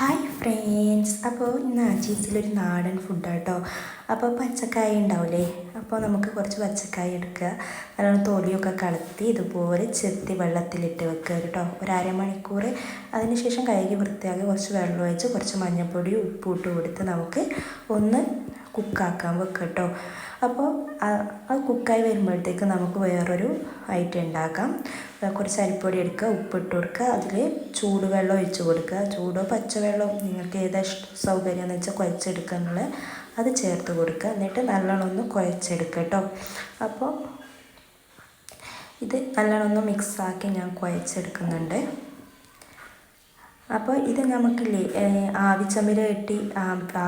Hi friends അപ്പോൾ ഇന്ന് അജീസിലൊരു നാടൻ ഫുഡാട്ടോ അപ്പോൾ പച്ചക്കായ ഉണ്ടാവില്ലേ അപ്പോൾ നമുക്ക് കുറച്ച് പച്ചക്കായ എടുക്കുക. നല്ലോണം തോലിയൊക്കെ കളത്തി ഇതുപോലെ ചെത്തി വെള്ളത്തിലിട്ട് വെക്കുക കേട്ടോ. ഒരു അരമണിക്കൂർ. അതിന് ശേഷം കഴുകി വൃത്തിയാക്കി കുറച്ച് വെള്ളം ഒഴിച്ച് കുറച്ച് മഞ്ഞൾപ്പൊടി ഉപ്പിട്ട് കൊടുത്ത് നമുക്ക് ഒന്ന് കുക്കാക്കാൻ വെക്കുക കേട്ടോ അപ്പോൾ ആ കുക്കായി വരുമ്പോഴത്തേക്ക് നമുക്ക് വേറൊരു ഐറ്റം ഉണ്ടാക്കാം. കുറച്ച് അരിപ്പൊടി എടുക്കുക ഉപ്പിട്ട് കൊടുക്കുക അതിൽ ചൂടുവെള്ളം ഒഴിച്ച് കൊടുക്കുക. ചൂടോ പച്ചവെള്ളമോ നിങ്ങൾക്ക് ഏതാ സൗകര്യമെന്ന് വെച്ചാൽ കുഴച്ചെടുക്കുക എന്നുള്ളത് അത് ചേർത്ത് കൊടുക്കുക. എന്നിട്ട് നല്ലോണം ഒന്ന് കുഴച്ചെടുക്കുക കേട്ടോ. അപ്പോൾ ഇത് നല്ലോണം ഒന്ന് മിക്സാക്കി ഞാൻ കുഴച്ചെടുക്കുന്നുണ്ട്. അപ്പോൾ ഇത് നമുക്കില്ലേ ആവിച്ചമ്മിൽ കെട്ടി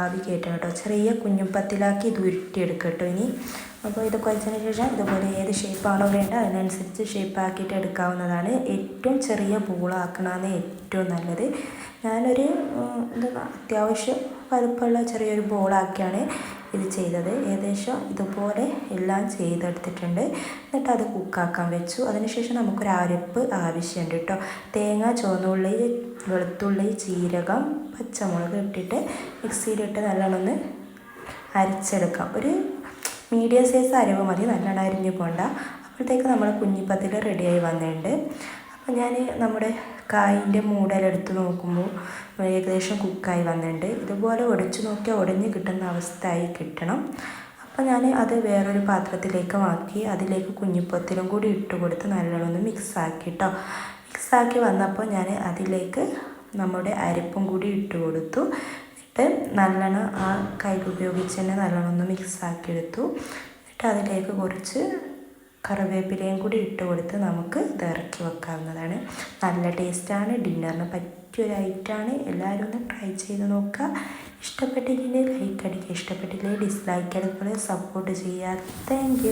ആവി കയറ്റണം കേട്ടോ. ചെറിയ കുഞ്ഞുപ്പത്തിലാക്കി ഇത് ഉരുട്ടിയെടുക്കുക കേട്ടോ ഇനി. അപ്പോൾ ഇത് കുഴച്ചതിന് ശേഷം ഇതുപോലെ ഏത് ഷേപ്പാണോ വേണ്ടത് അതിനനുസരിച്ച് ഷേപ്പാക്കിയിട്ട് എടുക്കാവുന്നതാണ്. ഏറ്റവും ചെറിയ പൂളാക്കണമെന്ന് ഏറ്റവും നല്ലത്. ഞാനൊരു എന്താ അത്യാവശ്യം വലുപ്പമുള്ള ചെറിയൊരു ബോളാക്കിയാണ്. ഇത് ചെയ്തത്. ഏകദേശം ഇതുപോലെ എല്ലാം ചെയ്തെടുത്തിട്ടുണ്ട്. എന്നിട്ട് അത് കുക്കാക്കാൻ വെച്ചു. അതിനുശേഷം നമുക്കൊരു അരപ്പ് ആവശ്യമുണ്ട് കേട്ടോ തേങ്ങ ചുവന്നുള്ളി വെളുത്തുള്ളി ജീരകം പച്ചമുളക് ഇട്ടിട്ട് മിക്സിയിലിട്ട് നല്ലോണം ഒന്ന് അരച്ചെടുക്കാം. ഒരു മീഡിയം സൈസ് അരവ് മതി. നല്ലോണം അരിഞ്ഞു പോണ്ട. അപ്പോഴത്തേക്ക് നമ്മൾ കുഞ്ഞിപ്പത്തിൽ റെഡിയായി വന്നിട്ടുണ്ട്. അപ്പോൾ ഞാൻ നമ്മുടെ കായിന്റെ മൂടലെടുത്ത് നോക്കുമ്പോൾ ഏകദേശം കുക്കായി വന്നിട്ടുണ്ട്. ഇതുപോലെ ഉടച്ചു നോക്കിയാൽ ഉടഞ്ഞ് കിട്ടുന്ന അവസ്ഥയായി കിട്ടണം. അപ്പം ഞാൻ അത് വേറൊരു പാത്രത്തിലേക്ക് മാറ്റി അതിലേക്ക് കുഞ്ഞിപ്പത്തിലും കൂടി ഇട്ട് കൊടുത്ത് നല്ലോണം ഒന്ന് മിക്സാക്കി കേട്ടോ മിക്സാക്കി വന്നപ്പോൾ ഞാൻ അതിലേക്ക് നമ്മുടെ അരിപ്പും കൂടി ഇട്ട് കൊടുത്തു. എന്നിട്ട് നല്ലോണം ആ കൈ ഉപയോഗിച്ച് തന്നെ നല്ലോണം ഒന്ന് മിക്സാക്കി എടുത്തു. എന്നിട്ട് അതിലേക്ക് കുറച്ച് കറിവേപ്പിലയും കൂടി ഇട്ട് കൊടുത്ത് നമുക്ക് ഇത് ഇറക്കി വെക്കാവുന്നതാണ്. നല്ല ടേസ്റ്റാണ്. ഡിന്നറിന് പറ്റിയൊരു ആണ് എല്ലാവരും ഒന്ന് ട്രൈ ചെയ്ത് നോക്കുക. ഇഷ്ടപ്പെട്ടില്ലെങ്കിൽ ലൈക്ക് അടിക്കുക. ഇഷ്ടപ്പെട്ടില്ലെങ്കിൽ ഡിസ്ലൈക്ക് അടിക്കുക. സപ്പോർട്ട് ചെയ്യുക താങ്ക്